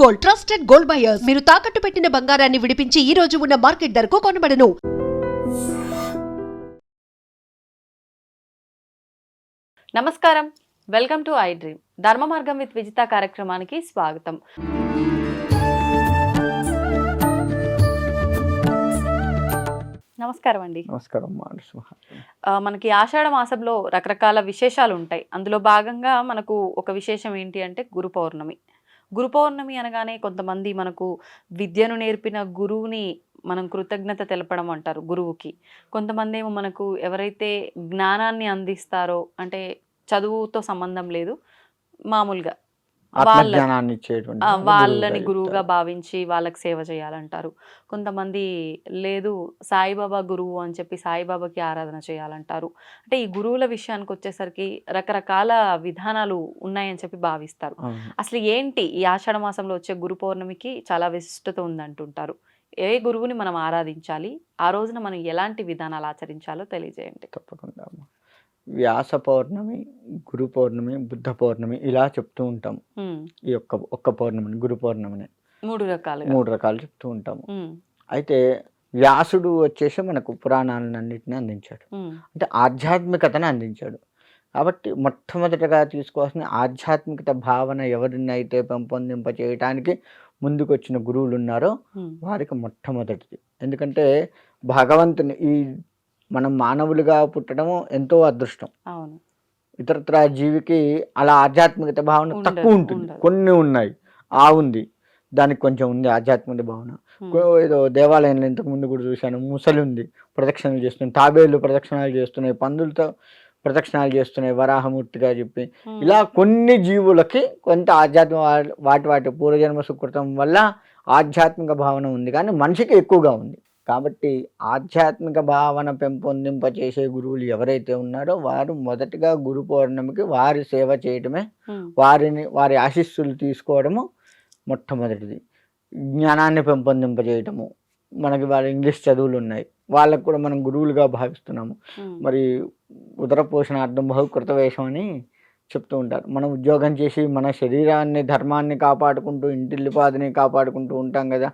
Gold trusted gold buyers మీరు తాకట్టు పెట్టిన బంగారాన్ని విడిపించి ఈ రోజు ఉన్న మార్కెట్ ధరకు కొనబడను. నమస్కారం. వెల్కమ్ టు ఐ డ్రీమ్ ధర్మ మార్గం విత్ విజిత కార్యక్రమానికి స్వాగతం. నమస్కారం అండి. నమస్కారం మనకి ఆషాఢ మాసంలో రకరకాల విశేషాలు ఉంటాయి. అందులో భాగంగా మనకు ఒక విశేషం ఏంటి అంటే గురు పౌర్ణమి. గురు పౌర్ణమి అనగానే కొంతమంది మనకు విద్యను నేర్పిన గురువుని మనం కృతజ్ఞత తెలపడం అంటారు గురువుకి. కొంతమంది ఏమో మనకు ఎవరైతే జ్ఞానాన్ని అందిస్తారో అంటే చదువుతో సంబంధం లేదు మామూలుగా ఆత్మజ్ఞానాన్ని ఇచ్చేటువంటి వాళ్ళని గురువుగా. భావించి వాళ్ళకి సేవ చేయాలంటారు కొంతమంది లేదు సాయిబాబా గురువు అని చెప్పి సాయిబాబాకి ఆరాధన చేయాలంటారు అంటే ఈ గురువుల విషయానికి వచ్చేసరికి రకరకాల విధానాలు ఉన్నాయని చెప్పి భావిస్తారు. అసలు ఏంటి ఈ ఆషాఢ మాసంలో వచ్చే గురు పౌర్ణమికి చాలా విశిష్టత ఉందంటుంటారు ఏ గురువుని మనం ఆరాధించాలి ఆ రోజున మనం ఎలాంటి విధానాలు ఆచరించాలో తెలియజేయండి తప్పకుండా. వ్యాస పౌర్ణమి గురు పౌర్ణమి బుద్ధ పౌర్ణమి ఇలా చెప్తూ ఉంటాం. ఈ యొక్క ఒక్క పౌర్ణమిని గురు పౌర్ణమిని. మూడు రకాలుగా. మూడు రకాలు చెప్తూ ఉంటాము. అయితే వ్యాసుడు వచ్చేసి మనకు పురాణాలన్నింటినీ అందించాడు. అంటే ఆధ్యాత్మికతను అందించాడు. కాబట్టి మొట్టమొదటగా తీసుకోవాల్సిన ఆధ్యాత్మికత భావన ఎవరినైతే పెంపొందింప చేయటానికి ముందుకు వచ్చిన గురువులు ఉన్నారో వారికి మొట్టమొదటిది. ఎందుకంటే భగవంతుని ఈ మనం మానవులుగా పుట్టడం ఎంతో అదృష్టం. అవును. ఇతరత్ర జీవికి అలా ఆధ్యాత్మికత భావన తక్కువ ఉంటుంది. కొన్ని ఉన్నాయి. ఆ ఉంది. దానికి కొంచెం ఉంది ఆధ్యాత్మిక భావన. ఏదో దేవాలయంలో ఇంతకు ముందు కూడా చూశాను. ముసలి ఉంది. ప్రదక్షిణలు చేస్తున్నాయి. తాబేళ్ళు ప్రదక్షిణాలు చేస్తున్నాయి. పందులతో ప్రదక్షిణాలు చేస్తున్నాయి. వరాహమూర్తిగా చెప్పి. ఇలా కొన్ని జీవులకి కొంత ఆధ్యాత్మిక వాటి వాటి పూర్వజన్మ సుకృతం వల్ల ఆధ్యాత్మిక భావన ఉంది. కానీ మనిషికి ఎక్కువగా ఉంది. కాబట్టి ఆధ్యాత్మిక భావన పెంపొందింప చేసే గురువులు ఎవరైతే ఉన్నారో వారు మొదటిగా గురు పౌర్ణమికి వారి సేవ చేయడమే వారిని వారి ఆశీస్సులు తీసుకోవడము మొట్టమొదటిది. జ్ఞానాన్ని పెంపొందింపజేయటము. మనకి వాళ్ళ ఇంగ్లీష్ చదువులు ఉన్నాయి వాళ్ళకు కూడా మనం గురువులుగా భావిస్తున్నాము. మరి ఉదర పోషణార్థం బహుకృత వేషం అని చెప్తూ ఉంటారు. మనం ఉద్యోగం చేసి మన శరీరాన్ని ధర్మాన్ని కాపాడుకుంటూ ఇంటిల్లిపాదిని కాపాడుకుంటూ ఉంటాం కదా.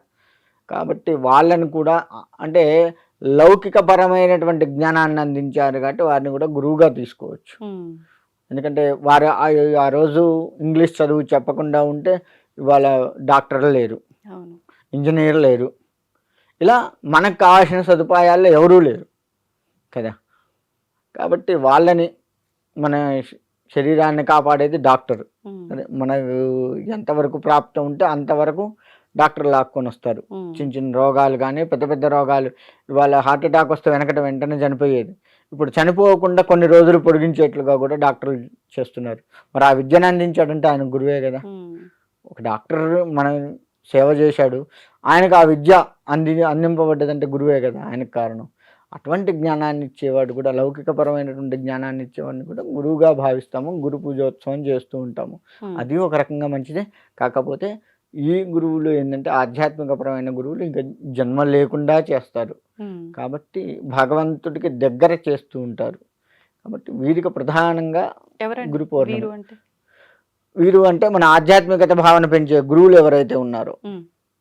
కాబట్టి వాళ్ళని కూడా అంటే లౌకిక పరమైనటువంటి జ్ఞానాన్ని అందించారు కాబట్టి వారిని కూడా గురువుగా తీసుకోవచ్చు. ఎందుకంటే వారు ఆ- రోజు ఇంగ్లీష్ చదువు చెప్పకుండా ఉంటే ఇవాళ డాక్టర్లు లేరు. ఇంజనీర్ లేరు. ఇలా మనకు కావాల్సిన సదుపాయాల్లో ఎవరూ లేరు. కదా? కాబట్టి వాళ్ళని మన శరీరాన్ని కాపాడేది డాక్టర్. మనకు ఎంతవరకు ప్రాప్తం ఉంటే అంతవరకు డాక్టర్ లాక్కొని వస్తారు. చిన్న చిన్న రోగాలు కానీ పెద్ద పెద్ద రోగాలు ఇవాళ హార్ట్ అటాక్ వస్తే వెనకట వెంటనే చనిపోయేది. ఇప్పుడు చనిపోకుండా కొన్ని రోజులు పొడిగించేట్లుగా కూడా డాక్టర్లు చేస్తున్నారు. మరి ఆ విద్యను అందించాడంటే ఆయన గురువే కదా. ఒక డాక్టర్ మన సేవ చేశాడు. ఆయనకు ఆ విద్య అంది అందింపబడ్డదంటే గురువే కదా ఆయనకు కారణం. అటువంటి జ్ఞానాన్ని ఇచ్చేవాడు కూడా లౌకికపరమైనటువంటి జ్ఞానాన్ని ఇచ్చేవాడిని కూడా గురువుగా భావిస్తాము గురు పూజోత్సవం చేస్తూ ఉంటాము. అది ఒక రకంగా మంచిదే. కాకపోతే ఈ గురువులు ఏంటంటే ఆధ్యాత్మికపరమైన గురువులు ఇంకా జన్మ లేకుండా చేస్తారు. కాబట్టి భగవంతుడికి దగ్గర చేస్తూ ఉంటారు. కాబట్టి వీరికి ప్రధానంగా గురు పౌర్ణమి. వీరు అంటే? మన ఆధ్యాత్మికత భావన పెంచే గురువులు ఎవరైతే ఉన్నారో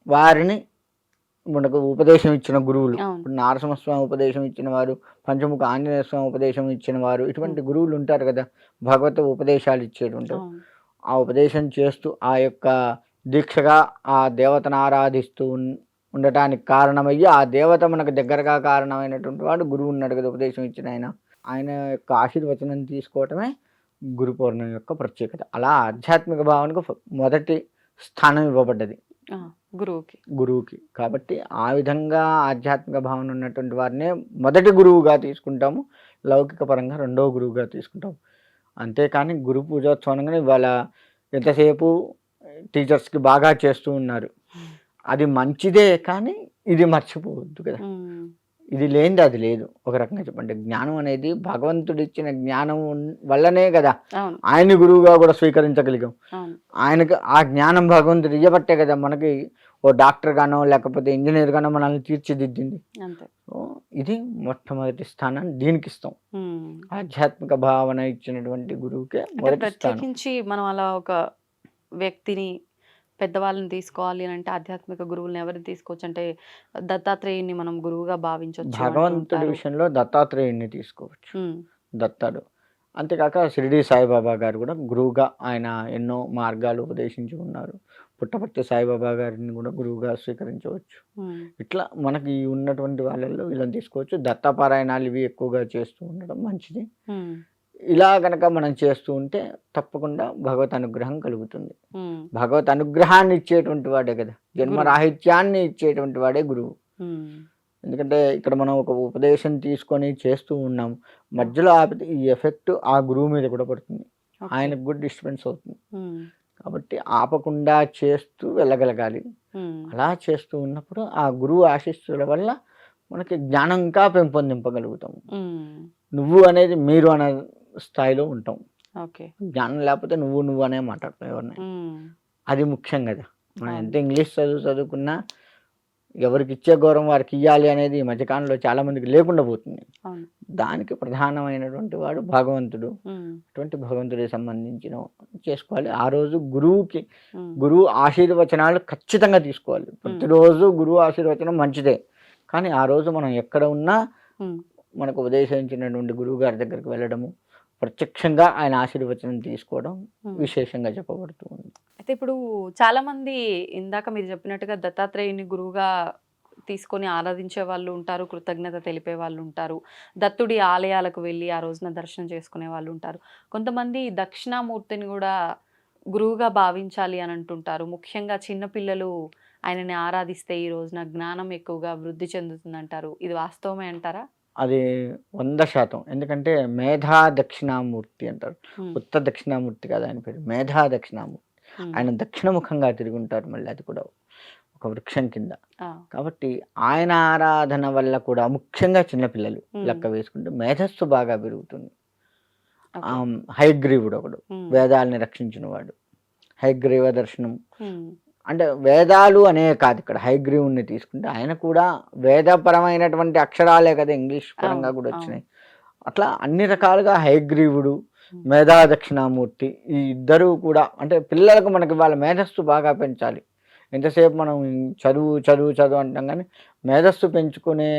వారిని మనకు ఉపదేశం ఇచ్చిన గురువులు. ఇప్పుడు నారసింహస్వామి ఉపదేశం ఇచ్చిన వారు పంచముఖ ఆంజనేయ స్వామి ఉపదేశం ఇచ్చిన వారు ఇటువంటి గురువులు ఉంటారు కదా భగవత ఉపదేశాలు ఇచ్చేటువంటి. ఆ ఉపదేశం చేస్తూ ఆ యొక్క దీక్షగా ఆ దేవతను ఆరాధిస్తూ ఉండటానికి కారణమయ్యి ఆ దేవత మనకు దగ్గరగా కారణమైనటువంటి వాడు గురువు ఉన్నాడు కదా ఉపదేశం ఇచ్చిన ఆయన. ఆయన యొక్క ఆశీర్వచనం తీసుకోవటమే గురు పౌర్ణమి యొక్క ప్రత్యేకత. అలా ఆధ్యాత్మిక భావనకు మొదటి స్థానం ఇవ్వబడ్డది. గురువుకి. గురువుకి. కాబట్టి ఆ విధంగా ఆధ్యాత్మిక భావన ఉన్నటువంటి వారినే మొదటి గురువుగా తీసుకుంటాము. లౌకిక పరంగా రెండవ గురువుగా తీసుకుంటాము. అంతేకాని గురు పూజోత్సవం అనగానే ఇవాళ ఎంతసేపు టీచర్స్కి బాగా చేస్తూ ఉన్నారు. అది మంచిదే కానీ ఇది మర్చిపోవద్దు కదా. ఇది లేనిది అది లేదు. ఒక రకంగా చెప్పండి. జ్ఞానం అనేది భగవంతుడు ఇచ్చిన జ్ఞానం వల్లనే కదా ఆయన గురువుగా కూడా స్వీకరించగలిగాం. ఆయనకు ఆ జ్ఞానం భగవంతుడు ఇవ్వబట్టే కదా మనకి ఓ డాక్టర్ గానో లేకపోతే ఇంజనీర్ గానో మనల్ని తీర్చిదిద్దింది. ఇది మొట్టమొదటి స్థానాన్ని దీనికి ఇస్తాం. ఆధ్యాత్మిక భావన ఇచ్చినటువంటి గురువుకే స్థానం. ప్రత్యేకించి మనం అలా ఒక వ్యక్తిని పెద్దవాళ్ళని తీసుకోవాలి అని అంటే ఆధ్యాత్మిక గురువులను ఎవరిని తీసుకోవచ్చు? అంటే దత్తాత్రేయుని మనం గురువుగా భావించవచ్చు భగవంతుడి విషయంలో దత్తాత్రేయుడిని తీసుకోవచ్చు. దత్తాడు. అంతేకాక షిరిడి సాయిబాబా గారు కూడా గురువుగా ఆయన ఎన్నో మార్గాలు ఉపదేశించి ఉన్నారు. పుట్టపర్తి సాయిబాబా గారిని కూడా గురువుగా స్వీకరించవచ్చు. ఇట్లా మనకి ఉన్నటువంటి వాళ్ళల్లో వీళ్ళని తీసుకోవచ్చు. దత్తపారాయణాలు ఇవి ఎక్కువగా చేస్తూ ఉండడం మంచిది. ఇలా కనుక మనం చేస్తూ ఉంటే తప్పకుండా భగవత్ అనుగ్రహం కలుగుతుంది. భగవత్ అనుగ్రహాన్ని ఇచ్చేటువంటి వాడే కదా. జన్మరాహిత్యాన్ని ఇచ్చేటువంటి వాడే గురువు. ఎందుకంటే ఇక్కడ మనం ఒక ఉపదేశం తీసుకొని చేస్తూ ఉన్నాం. మధ్యలో ఆపితే ఈ ఎఫెక్ట్ ఆ గురువు మీద కూడా పడుతుంది. ఆయనకు కూడా డిస్టర్బెన్స్ అవుతుంది. కాబట్టి ఆపకుండా చేస్తూ వెళ్ళగలగాలి. అలా చేస్తూ ఉన్నప్పుడు ఆ గురువు ఆశీస్సుల వల్ల మనకి జ్ఞానం ఇంకా పెంపొందింపగలుగుతాం నువ్వు అనేది మీరు అనే స్థాయిలో ఉంటాం. ఓకే. జ్ఞానం లేకపోతే నువ్వు నువ్వు అనే మాట్లాడతాం ఎవరిని. అది ముఖ్యం కదా. మనం. ఎంత ఇంగ్లీష్ చదువు చదువుకున్నా ఎవరికి ఇచ్చే గౌరవం వారికి ఇవ్వాలి అనేది ఈ మధ్యకాలంలో చాలా మందికి లేకుండా పోతుంది. దానికి ప్రధానమైనటువంటి వాడు భగవంతుడు. అటువంటి భగవంతుడికి సంబంధించిన చేసుకోవాలి. ఆ రోజు గురువుకి గురువు ఆశీర్వచనాలు ఖచ్చితంగా తీసుకోవాలి. ప్రతిరోజు గురువు ఆశీర్వచనం మంచిదే. కానీ ఆ రోజు మనం ఎక్కడ ఉన్నా మనకు ఉపదేశించినటువంటి గురువు గారి దగ్గరికి వెళ్ళడము ప్రత్యక్షంగా ఆయన ఆశీర్వచనం తీసుకోవడం విశేషంగా చెప్పబడుతూ ఉంది. అయితే ఇప్పుడు చాలా మంది ఇందాక మీరు చెప్పినట్టుగా దత్తాత్రేయుని గురువుగా తీసుకొని ఆరాధించే వాళ్ళు ఉంటారు కృతజ్ఞత తెలిపే వాళ్ళు ఉంటారు దత్తుడి ఆలయాలకు వెళ్ళి ఆ రోజున దర్శనం చేసుకునే వాళ్ళు ఉంటారు. కొంతమంది దక్షిణామూర్తిని కూడా గురువుగా భావించాలి అని అంటుంటారు. ముఖ్యంగా చిన్నపిల్లలు ఆయనని ఆరాధిస్తే ఈ రోజున జ్ఞానం ఎక్కువగా వృద్ధి చెందుతుందంటారు. ఇది వాస్తవమే అంటారా? అది వంద శాతం. ఎందుకంటే మేధా దక్షిణామూర్తి అంటారు. ఉమ్, ఉత్త దక్షిణామూర్తి కాదు ఆయన పేరు. మేధా దక్షిణామూర్తి. ఆయన దక్షిణముఖంగా తిరిగి ఉంటారు మళ్ళీ అది కూడా ఒక వృక్షం కింద. కాబట్టి ఆయన ఆరాధన వల్ల కూడా ముఖ్యంగా చిన్నపిల్లలు లెక్క వేసుకుంటే మేధస్సు బాగా పెరుగుతుంది. హయగ్రీవుడు ఒకడు. వేదాలని రక్షించిన వాడు హయగ్రీవ దర్శనం అంటే వేదాలు అనే కాదు ఇక్కడ హయగ్రీవుని తీసుకుంటే ఆయన కూడా వేదపరమైనటువంటి అక్షరాలే కదా ఇంగ్లీష్ పరంగా కూడా. వచ్చినాయి అట్లా అన్ని రకాలుగా హయగ్రీవుడు ఉమ్. మేధా దక్షిణామూర్తి ఈ ఇద్దరు కూడా అంటే పిల్లలకు మనకి వాళ్ళ మేధస్సు బాగా పెంచాలి ఎంతసేపు మనం చదువు చదువు చదువు అంటాం కానీ మేధస్సు పెంచుకునే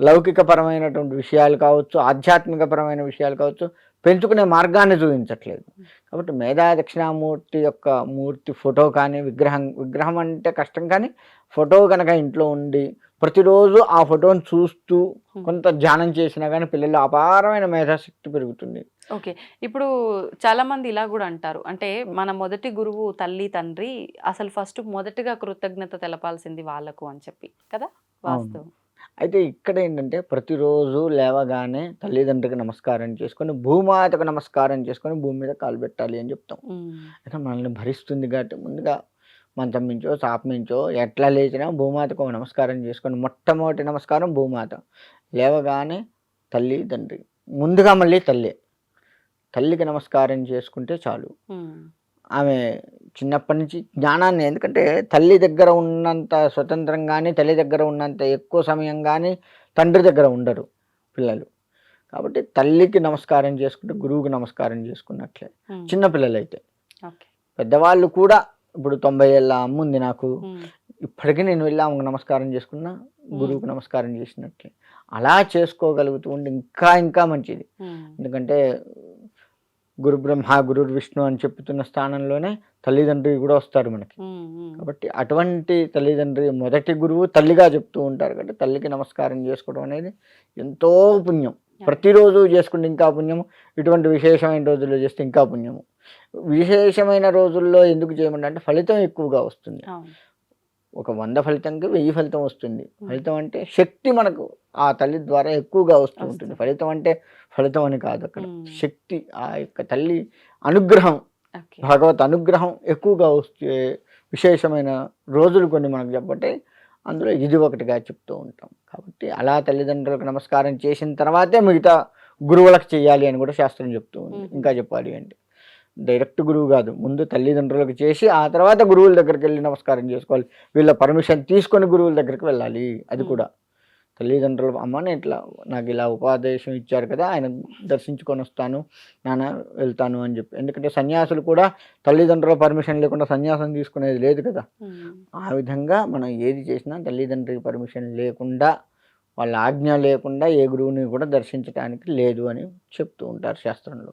లౌకికపరమైనటువంటి విషయాలు కావచ్చు ఆధ్యాత్మికపరమైన విషయాలు కావచ్చు పెంచుకునే మార్గాన్ని చూపించట్లేదు. కాబట్టి మేధా దక్షిణామూర్తి యొక్క మూర్తి ఫోటో కానీ విగ్రహం విగ్రహం అంటే కష్టం కానీ ఫోటో కనుక ఇంట్లో ఉండి ప్రతిరోజు ఆ ఫోటోని చూస్తూ కొంత ధ్యానం చేసినా కానీ పిల్లల్లో అపారమైన మేధాశక్తి పెరుగుతుంది. ఓకే. ఇప్పుడు చాలా మంది ఇలా కూడా అంటారు. అంటే మన మొదటి గురువు తల్లి తండ్రి అసలు ఫస్ట్ మొదటిగా కృతజ్ఞత తెలపాల్సింది వాళ్ళకు అని చెప్పి కదా వాస్తవం. అయితే ఇక్కడ ఏంటంటే ప్రతిరోజు లేవగానే తల్లిదండ్రులకు నమస్కారం చేసుకొని భూమాతకు నమస్కారం చేసుకొని భూమి మీద కాలు పెట్టాలి అని చెప్తాం. అయితే మనల్ని భరిస్తుంది కాబట్టి ముందుగా మంచం మించో చాప మించో ఎట్లా లేచినా భూమాతకు నమస్కారం చేసుకొని మొట్టమొదటి నమస్కారం భూమాత. లేవగానే తల్లి తండ్రి. ముందుగా మళ్ళీ తల్లి. తల్లికి నమస్కారం చేసుకుంటే చాలు. ఆమె చిన్నప్పటి నుంచి జ్ఞానాన్ని ఎందుకంటే తల్లి దగ్గర ఉన్నంత స్వతంత్రం కానీ తల్లి దగ్గర ఉన్నంత ఎక్కువ సమయం కానీ తండ్రి దగ్గర ఉండరు పిల్లలు. కాబట్టి తల్లికి నమస్కారం చేసుకుంటే గురువుకి నమస్కారం చేసుకున్నట్లే. ఉమ్, చిన్నపిల్లలైతే ఓకే. పెద్దవాళ్ళు కూడా ఇప్పుడు తొంభై ఏళ్ళ అమ్మ ఉంది నాకు. ఇప్పటికీ నేను వెళ్ళి ఆమెకు నమస్కారం చేసుకున్నా గురువుకి నమస్కారం చేసినట్లే. అలా చేసుకోగలుగుతూ ఉంటే ఇంకా ఇంకా మంచిది. ఎందుకంటే గురు బ్రహ్మ గురు విష్ణు అని చెప్తున్న స్థానంలోనే తల్లిదండ్రి కూడా వస్తారు మనకి. కాబట్టి అటువంటి తల్లిదండ్రి మొదటి గురువు తల్లిగా చెప్తూ ఉంటారు. కాబట్టి తల్లికి నమస్కారం చేసుకోవడం అనేది ఎంతో పుణ్యం. ప్రతిరోజు చేసుకుంటే ఇంకా పుణ్యము. ఇటువంటి విశేషమైన రోజుల్లో చేస్తే ఇంకా పుణ్యము. విశేషమైన రోజుల్లో ఎందుకు చేయమంటే ఫలితం ఎక్కువగా వస్తుంది. ఒక వంద ఫలితంకి వెయ్యి ఫలితం వస్తుంది. ఫలితం అంటే శక్తి మనకు ఆ తల్లి ద్వారా ఎక్కువగా వస్తూ ఉంటుంది. ఫలితం అంటే ఫలితం అని కాదు అక్కడ. శక్తి ఆ యొక్క తల్లి అనుగ్రహం భగవత్ అనుగ్రహం ఎక్కువగా వస్తే విశేషమైన రోజులు కొన్ని మనకు చెప్పంటే అందులో ఇది ఒకటిగా చెప్తూ ఉంటాం. కాబట్టి అలా తల్లిదండ్రులకు నమస్కారం చేసిన తర్వాతే మిగతా గురువులకు చేయాలి అని కూడా శాస్త్రం చెప్తూ ఉంది. ఇంకా చెప్పాలి అంటే. డైరెక్ట్ గురువు కాదు. ముందు తల్లిదండ్రులకు చేసి ఆ తర్వాత గురువుల దగ్గరికి వెళ్ళి నమస్కారం చేసుకోవాలి. వీళ్ళ పర్మిషన్ తీసుకొని గురువుల దగ్గరికి వెళ్ళాలి. అది. కూడా. తల్లిదండ్రులు అమ్మ నేను ఇట్లా నాకు ఇలా ఉపదేశం ఇచ్చారు కదా ఆయన దర్శించుకొని వస్తాను నాన్న వెళ్తాను అని చెప్పి. ఎందుకంటే సన్యాసులు కూడా తల్లిదండ్రుల పర్మిషన్ లేకుండా సన్యాసం తీసుకునేది లేదు కదా. ఆ విధంగా మనం ఏది చేసినా తల్లిదండ్రుల పర్మిషన్ లేకుండా వాళ్ళ ఆజ్ఞ లేకుండా ఏ గురువుని కూడా దర్శించడానికి లేదు అని చెప్తూ ఉంటారు శాస్త్రంలో.